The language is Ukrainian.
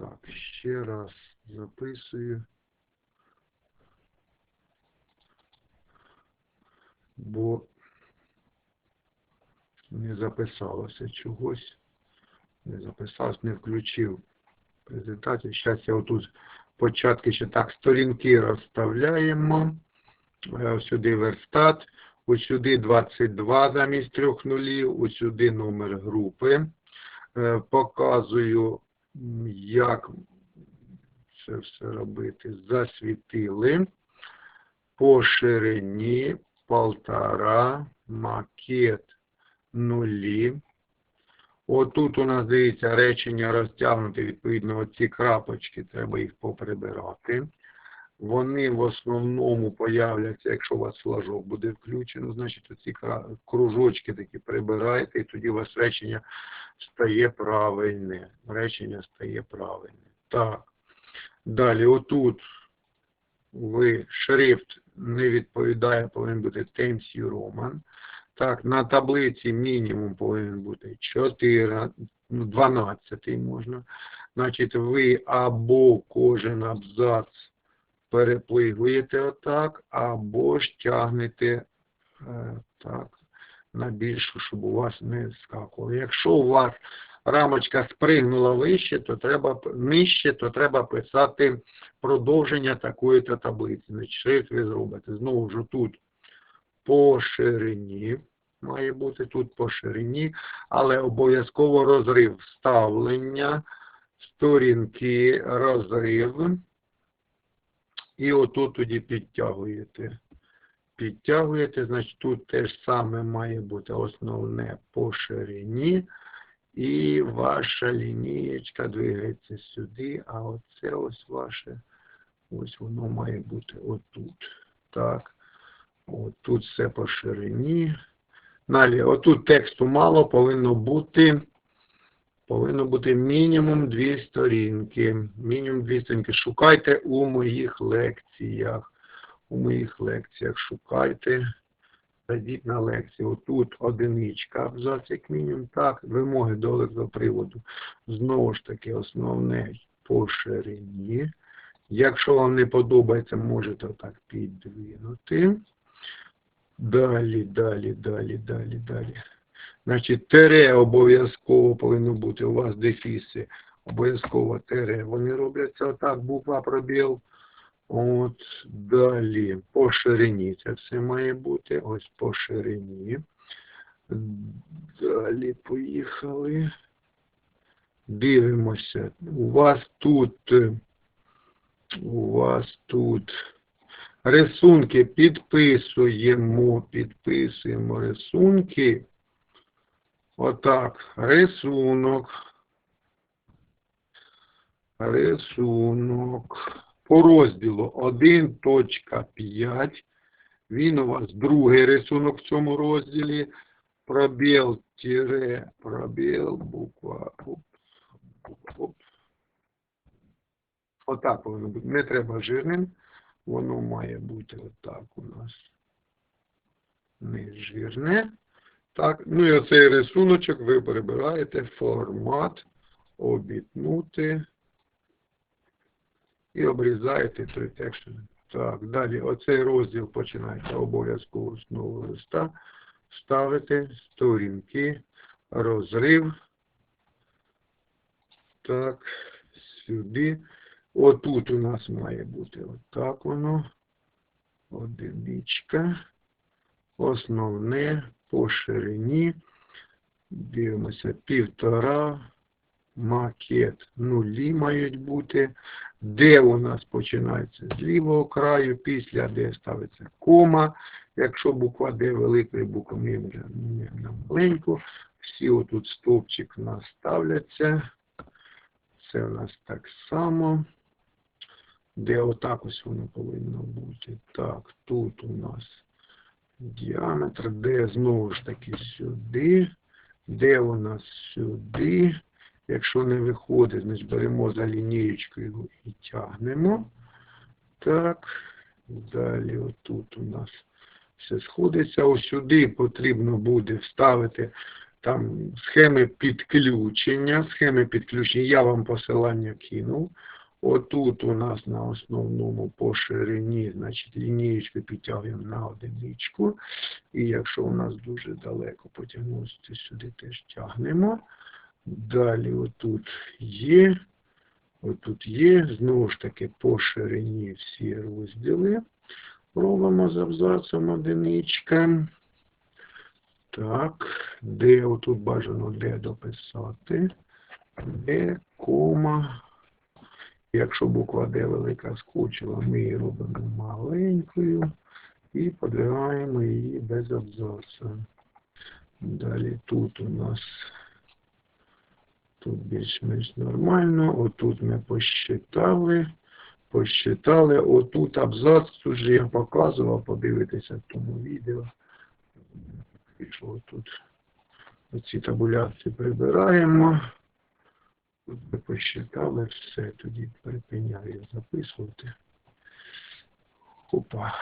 Так, ще раз записую. Бо не записалося чогось. Не записався, не включив презентацію. Зараз я отут початки ще так сторінки розставляємо. Е, сюди верстат. Ось сюди 22 замість трьох нулів. Ось сюди номер групи. Е, Показую, як це все робити. Засвітили. По ширині полтора, макет нулі. Отут у нас, дивіться, речення розтягнуті, відповідно, оці крапочки, треба їх поприбирати. Вони в основному появляться, якщо у вас флажок буде включено, значить оці кружочки такі прибирайте, і тоді у вас речення стає правильне. Речення стає правильне. Так. Далі, отут ви шрифт не відповідає, повинен бути Times New Roman. Так, на таблиці мінімум повинен бути 4, ну, 12 можна. Значить, ви або кожен абзац переплигуєте отак, або ж тягнете е, так, на більшу, щоб у вас не скакувало. Якщо у вас рамочка спригнула вище, то треба нижче, то треба писати продовження такої-то таблиці. Значить, шрифт ви зробите. Знову ж тут по ширині має бути тут по ширині, але обов'язково розрив вставлення, сторінки, розрив. І отут тоді підтягуєте. Підтягуєте, значить тут те ж саме має бути основне по ширині. І ваша лінієчка двигається сюди, а оце ось ваше, ось воно має бути отут. Так. От тут все по ширині. Далі, отут тексту мало, повинно бути, повинно бути мінімум дві сторінки. Мінімум дві сторінки. Шукайте у моїх лекціях. У моїх лекціях шукайте. Зайдіть на лекцію. Отут одиничка абзац, як мінімум. Так, вимоги до електроприводу. Знову ж таки, основне по ширині. Якщо вам не подобається, можете так піддвинути. Далі, далі, далі, далі, далі. Значить, тере обов'язково повинно бути. У вас дефіси. Обов'язково тере. Вони робляться отак, буква пробіл. От далі. По ширині це все має бути. Ось по ширині. Далі поїхали. Дивимося. У вас тут. У вас тут. Рисунки підписуємо, підписуємо рисунки. Отак, рисунок. Рисунок. По розділу 1.5. Він у вас другий рисунок в цьому розділі. Пробіл, тире, пробіл, буква. Оп, оп. Отак повинно бути. Не треба жирним. Воно має бути отак у нас. Не жирне. Так, ну і оцей рисуночок ви перебираєте формат, обітнути і обрізаєте той текст. Так, далі оцей розділ починається обов'язково з нового листа. Ставите сторінки, розрив. Так, сюди. Отут у нас має бути отак воно. Одиничка. Основне по ширині. Дивимося, півтора. Макет нулі мають бути. Де у нас починається з лівого краю, після де ставиться кома. Якщо буква Д велика, буква М на маленьку. Всі отут стовпчик у нас ставляться. Це у нас так само. Де отак ось воно повинно бути. Так, тут у нас діаметр, де знову ж таки сюди, де у нас сюди. Якщо не виходить, значить беремо за лінієчкою і тягнемо. Так, далі отут у нас все сходиться. Ось сюди потрібно буде вставити там схеми підключення, схеми підключення, я вам посилання кинув. Отут у нас на основному по ширині, значить, лінієчку підтягуємо на одиничку. І якщо у нас дуже далеко потягнулося, то сюди теж тягнемо. Далі отут є, отут є, знову ж таки по ширині всі розділи. Робимо з абзацом одиничка. Так, де отут бажано де дописати, де кома. Якщо буква Д велика скучила, ми її робимо маленькою і подвигаємо її без абзацу. Далі тут у нас тут більш-менш нормально. Отут ми посчитали. Посчитали. Отут абзац уже я показував, подивитися в тому відео. Пішло тут. Оці табуляції прибираємо. Тут ми посчитали все, тоді припиняю записувати. Опа.